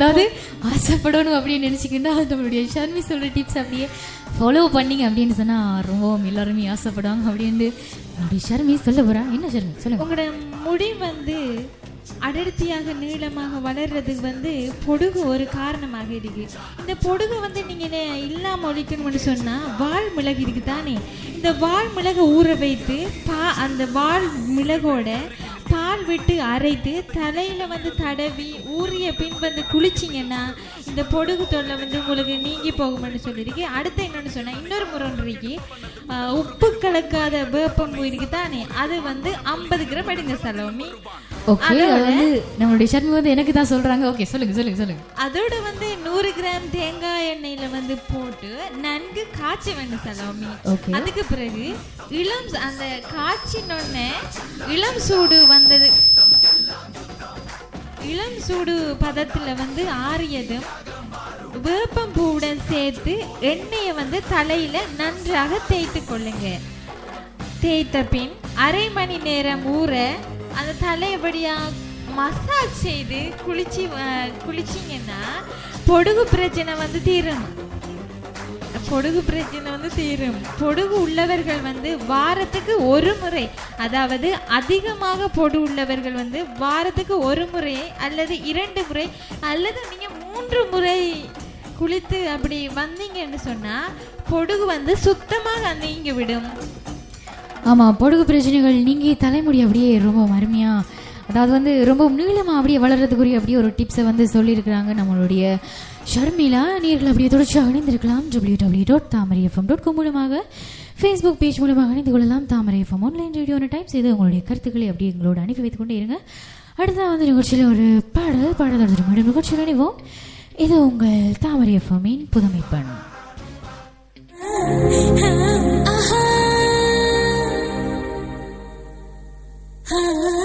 அதாவது ஆசைப்படணும் அப்படின்னு நினச்சிக்கிட்டா நம்மளுடைய ஷர்மி சொல்கிற டிப்ஸ் அப்படியே ஃபாலோ பண்ணீங்க அப்படின்னு சொன்னால் ரொம்ப எல்லாருமே ஆசைப்படுவாங்க அப்படின்னு நம்மளுடைய ஷர்மி சொல்ல போறா. என்ன ஷர்மி சொல்லுங்க. உங்களோட முடி வந்து அடர்த்தியாக நீளமாக வளர்றதுக்கு வந்து பொடுகு ஒரு காரணமாக இருக்கு. இந்த பொடுகு வந்து நீங்க நெ- இல்லாம ஒழிக்கணும்னு சொன்னா வால் மிளகு இருக்கு தானே இந்த வால் மிளகை ஊற வைத்து பா அந்த வால் மிளகோட பால் விட்டு அரைத்து தலையில் வந்து தடவி ஊறிய பின் வந்து குளிச்சிங்கன்னா இந்த பொடுகு தொல்லை வந்து உங்களுக்கு நீங்கி போகும்னு சொல்லியிருக்கு. அடுத்து என்னென்னு சொன்னால் இன்னொரு முறை உப்பு கலக்காத வேப்பம்பூ இருக்கு தானே? அது வந்து ஐம்பது கிராம் எடுங்க சலோமி. ஓகே வந்து நம்மளுடைய ஷர்மி வந்து எனக்கு தான் சொல்றாங்க. ஓகே சொல்லுங்க சொல்லுங்க சொல்லுங்க. அதோட வந்து நூறு கிராம் தேங்காய் எண்ணெயில வந்து போட்டு நன்கு காய்ச்ச வேண்டும் சலோமி. அதுக்கு பிறகு இளம் அந்த காய்ச்சினொன்னே இளம் சூடு வந்தது. இளம் சூடு பதத்துல வந்து ஆறியதும் வேப்பம் பூவுடன் சேர்த்து எண்ணெயை வந்து தலையில நன்றாக தேய்த்து கொள்ளுங்க. தேய்த்த பின் அரை மணி நேரம் ஊற அந்த தலையபடியா மசாஜ் செய்து குளிச்சு குளிச்சிங்கன்னா பொடுகு பிரச்சனை வந்து தீரும். பொடுகு பிரச்சனை வந்து தீரும். பொடுகு உள்ளவர்கள் வந்து வாரத்துக்கு ஒரு முறை அதாவது அதிகமாக பொடு உள்ளவர்கள் வந்து வாரத்துக்கு ஒரு முறை அல்லது இரண்டு முறை அல்லது நீங்கள் மூன்று முறை குளித்து அப்படி வந்தீங்கன்னு சொன்னால் பொடுகு வந்து சுத்தமாக நீங்கி விடும். ஆமாம் பொடுகு பிரச்சனைகள் நீங்கள் தலைமுடி அப்படியே ரொம்ப அருமையாக அதாவது வந்து ரொம்ப நீளமாக அப்படியே வளர்றதுக்குரிய அப்படியே ஒரு டிப்ஸை வந்து சொல்லியிருக்கிறாங்க நம்மளுடைய ஷர்மிளா. நீர்கள் அப்படியே தொடர்ச்சியாக இணைந்திருக்கலாம். W W dot Thamarai FM dot com மூலமாக ஃபேஸ்புக் பேஜ் மூலமாக இணைந்து கொள்ளலாம். Thamarai FM online radio type செய்து உங்களுடைய கருத்துக்களை அப்படியே எங்களோட அனுப்பி வைத்துக் கொண்டே இருங்க. அடுத்ததாக வந்து நிகழ்ச்சியில் ஒரு பாடல் பாடல் அடுத்த மீண்டும் நிகழ்ச்சியில் இணைவோம். இது உங்கள் தாமரை எஃப்எம்மின் புதுமை பண் Ah.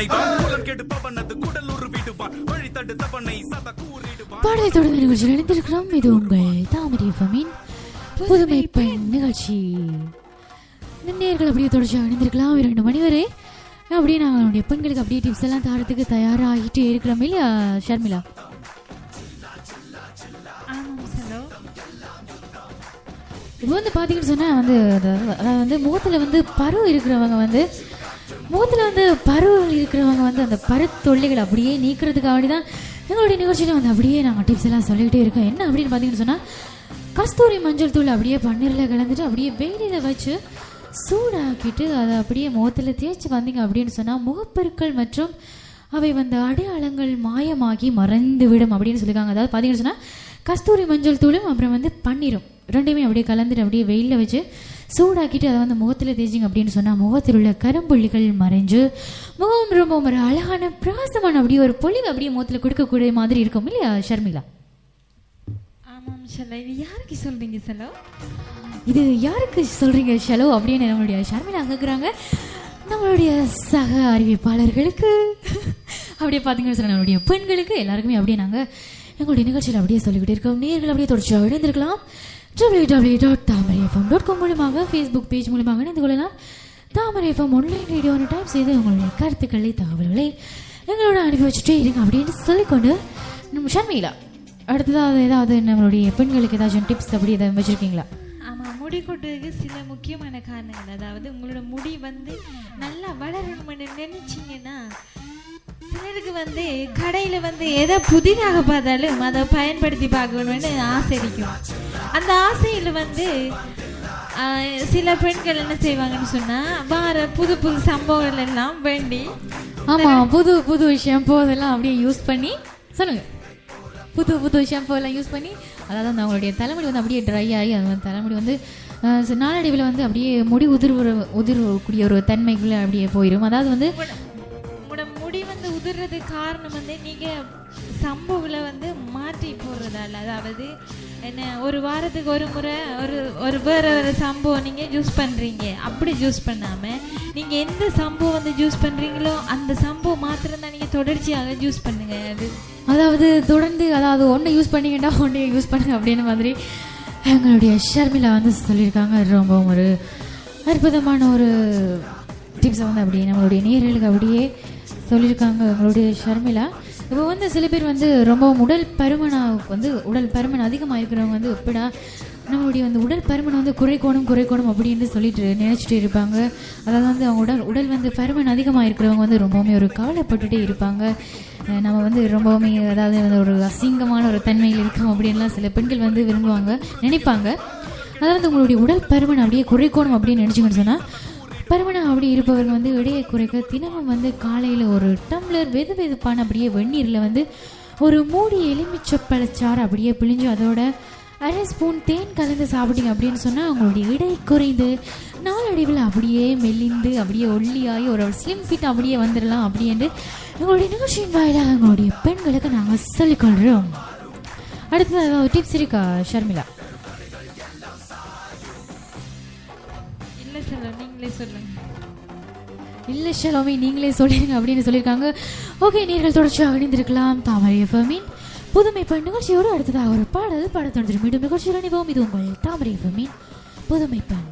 குருதியில் குடல் உருவிடுவான் வழி சத கூறிடுவான் பாடலை தொடர்ந்து இது உங்கள் தாமரை ஃபமின் புதுமை பெண் நிகழ்ச்சி. நேர்கள் அப்படியே தொடர்ச்சியாக அணிந்திருக்கலாம் இரண்டு மணி வரை. அப்படியே நாங்கள் நம்முடைய பெண்களுக்கு அப்படியே டிப்ஸ் எல்லாம் தாரத்துக்கு தயாராகிட்டே இருக்கிறோம் இல்லையா ஷர்மிளா? இப்போ வந்து பார்த்தீங்கன்னு சொன்னால் வந்து அதாவது வந்து முகத்தில் வந்து பருவம் இருக்கிறவங்க வந்து முகத்தில் வந்து பருவங்கள் இருக்கிறவங்க வந்து அந்த பரு அப்படியே நீக்கிறதுக்காக தான் எங்களுடைய நிகழ்ச்சியில் வந்து அப்படியே நாங்கள் டிப்ஸ் எல்லாம் சொல்லிக்கிட்டே இருக்கோம். என்ன அப்படின்னு பார்த்தீங்கன்னு சொன்னால் கஸ்தூரி மஞ்சள் தூள் அப்படியே பன்னீரில் கலந்துட்டு அப்படியே வெயிலில் வச்சு சூடாக்கிட்டு அதை அப்படியே முகத்தில் தேய்ச்சி வந்தீங்க அப்படின்னு சொன்னால் முகப்பெருக்கள் மற்றும் அவை வந்து அடையாளங்கள் மாயமாகி மறைந்து விடும் அப்படின்னு சொல்லியிருக்காங்க. அதாவது பார்த்தீங்கன்னு சொன்னால் கஸ்தூரி மஞ்சள் தூளும் அப்புறம் வந்து பன்னீரும். ரெண்டையுமே அப்படியே கலந்துட்டு அப்படியே வெயிலில் வச்சு சூடாக்கிட்டு அதை வந்து முகத்தில் தேய்ச்சிங்க அப்படின்னு சொன்னால் முகத்தில் உள்ள கரும்புள்ளிகள் மறைஞ்சு முகம் ரொம்ப ஒரு அழகான பிராசமான அப்படியே ஒரு பொலிவு அப்படியே முகத்தில் கொடுக்கக்கூடிய மாதிரி இருக்கும் இல்லையா ஷர்மிளா? ஆமாம் செலோ இது யாருக்கு சொல்றீங்க செலோ இது யாருக்கு சொல்றீங்க ஷலோ அப்படின்னு நம்மளுடைய ஷர்மிளா கேட்குறாங்க நம்மளுடைய சக அறிவிப்பாளர்களுக்கு. அப்படியே பார்த்தீங்கன்னு சொன்னா நம்மளுடைய பெண்களுக்கு எல்லாருக்குமே அப்படியே நாங்கள் எங்களுடைய நிகழ்ச்சியில் அப்படியே சொல்லிக்கிட்டே இருக்கோம். நேர்கள் அப்படியே தொடர்ச்சியாக இணைந்திருக்கலாம். W W dot Thamarai FM dot com மூலமாக ஃபேஸ்புக் பேஜ் மூலமாக இணைந்து கொள்ளலாம் தாமரை எஃப்எம் ஆன்லைன் ரேடியோன்னு டைப் செய்து உங்களுடைய கருத்துக்களை தகவல்களை எங்களோட அனுப்பி வச்சுட்டே இருங்க அப்படின்னு சொல்லிக்கொண்டு நம்ம ஷர்மிலா அடுத்ததாவது ஏதாவது நம்மளுடைய பெண்களுக்கு ஏதாச்சும் டிப்ஸ் அப்படி எதாவது வச்சுருக்கீங்களா? ஆமாம் முடி கொட்டுறதுக்கு சில முக்கியமான காரணங்கள். அதாவது உங்களோட முடி வந்து நல்லா வளரணும்னு நினைச்சீங்கன்னா சிலருக்கு வந்து கடையில் வந்து எதை புதிதாக பார்த்தாலும் அதை பயன்படுத்தி பார்க்கணும்னு ஆசை இருக்கும். அந்த ஆசையில் வந்து சில பெண்கள் என்ன செய்வாங்கன்னு சொன்னால் வார புது புது சம்பவங்கள் எல்லாம் வேண்டி ஆமாம் புது புது ஷாம்பு அதெல்லாம் அப்படியே யூஸ் பண்ணி சொல்லுங்கள் புது புது ஷாம்பு எல்லாம் யூஸ் பண்ணி அதாவது அந்த அவங்களுடைய தலைமுடி வந்து அப்படியே ட்ரை ஆகி அது வந்து தலைமுடி வந்து நாளடைவில் வந்து அப்படியே முடி உதிர்வு உதிர்வக்கூடிய ஒரு தன்மைக்குள்ளே அப்படியே போயிடும் அதாவது வந்து காரணம் வந்து நீங்கள் சம்புவில் வந்து மாற்றி போடுறதால. அதாவது என்ன ஒரு வாரத்துக்கு ஒரு முறை ஒரு ஒரு வேறு வேறு சம்பவம் நீங்கள் ஜூஸ் பண்ணுறீங்க அப்படி ஜூஸ் பண்ணாமல் நீங்கள் எந்த சம்பவம் வந்து ஜூஸ் பண்ணுறீங்களோ அந்த சம்பவம் மாத்திரம் தான் நீங்க தொடர்ச்சியாக ஜூஸ் பண்ணுங்க. அது அதாவது தொடர்ந்து அதாவது ஒன்று யூஸ் பண்ணிக்கிட்டால் ஒன்று யூஸ் பண்ணுங்க அப்படின்னு மாதிரி எங்களுடைய ஷர்மிளா வந்து சொல்லியிருக்காங்க. ரொம்பவும் ஒரு அற்புதமான ஒரு டிப்ஸை வந்து அப்படியே நம்மளுடைய நேர்களுக்கு அப்படியே சொல்லியிருக்காங்க உங்களுடைய ஷர்மிளா. இப்போ வந்து சில பேர் வந்து ரொம்ப உடல் பருமனா வந்து உடல் பருமன் அதிகமாக இருக்கிறவங்க வந்து எப்படா நம்மளுடைய வந்து உடல் பருமனை வந்து குறைக்கணும் குறைக்கணும் அப்படின்னு சொல்லிட்டு நினைச்சிட்டு இருப்பாங்க. அதாவது வந்து அவங்க உடல் உடல் வந்து பருமன் அதிகமாக இருக்கிறவங்க வந்து ரொம்பவுமே ஒரு கவலைப்பட்டுட்டே இருப்பாங்க. நம்ம வந்து ரொம்பவுமே அதாவது வந்து ஒரு அசிங்கமான ஒரு தன்மையில் இருக்கோம் அப்படின்லாம் சில பெண்கள் வந்து விரும்புவாங்க நினைப்பாங்க. அதாவது உங்களுடைய உடல் பருமன் அப்படியே குறைக்கணும் அப்படின்னு நினச்சிங்கன்னு சொன்னால் பருமனா அப்படி இருப்பவர்கள் வந்து எடையை குறைக்க தினமும் வந்து காலையில் ஒரு டம்ளர் வெது வெதுப்பான அப்படியே வெந்நீரில் வந்து ஒரு மூடி எலுமிச்சப்பழச்சாறு அப்படியே பிழிஞ்சு அதோட அரை ஸ்பூன் தேன் கலந்து சாப்பிட்டீங்க அப்படின்னு சொன்னால் அவங்களுடைய இடை குறைந்து நாளடைவில் அப்படியே மெலிந்து அப்படியே ஒல்லியாகி ஒரு ஸ்லிம் ஃபிட் அப்படியே வந்துடலாம் அப்படின்ட்டு எங்களுடைய நிகழ்ச்சியின் வாயிலாக எங்களுடைய பெண்களுக்கு நாங்கள் சொல்லிக்கொள்கிறோம் அடுத்தது டிப்ஸ் இருக்கா ஷர்மிளா? சொல்லுங்க இல்லை ஷலோமி நீங்களே சொல்லிடுங்க அப்படின்னு சொல்லியிருக்காங்க. ஓகே நீங்கள் தொடர்ச்சியாக இணைந்திருக்கலாம். தாமரை எஃப்எம்மின் புதுமை பெண் நிகழ்ச்சியோடு அடுத்ததாக ஒரு பாடல் பாடத்தொடர்ந்து மீண்டும் நிகழ்ச்சியில் அணிவோம் இது உங்கள் தாமரை எஃப்எம்மின் புதுமை பெண்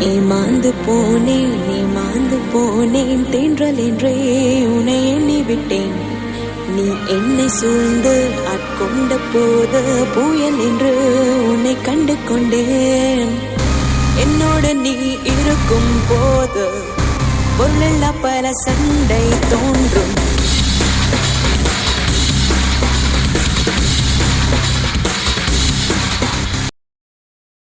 ஏமாந்து போனேன் ஏமாந்து போனேன் தென்றல் என்றே உன்னை எண்ணி விட்டேன். நீ என்னை சூழ்ந்து ஆட்கொண்ட போது புயல் என்று உன்னை கண்டு கொண்டேன். என்னோட நீ இருக்கும் போது பொருளெல்லாம் பல சண்டை தோன்றும்.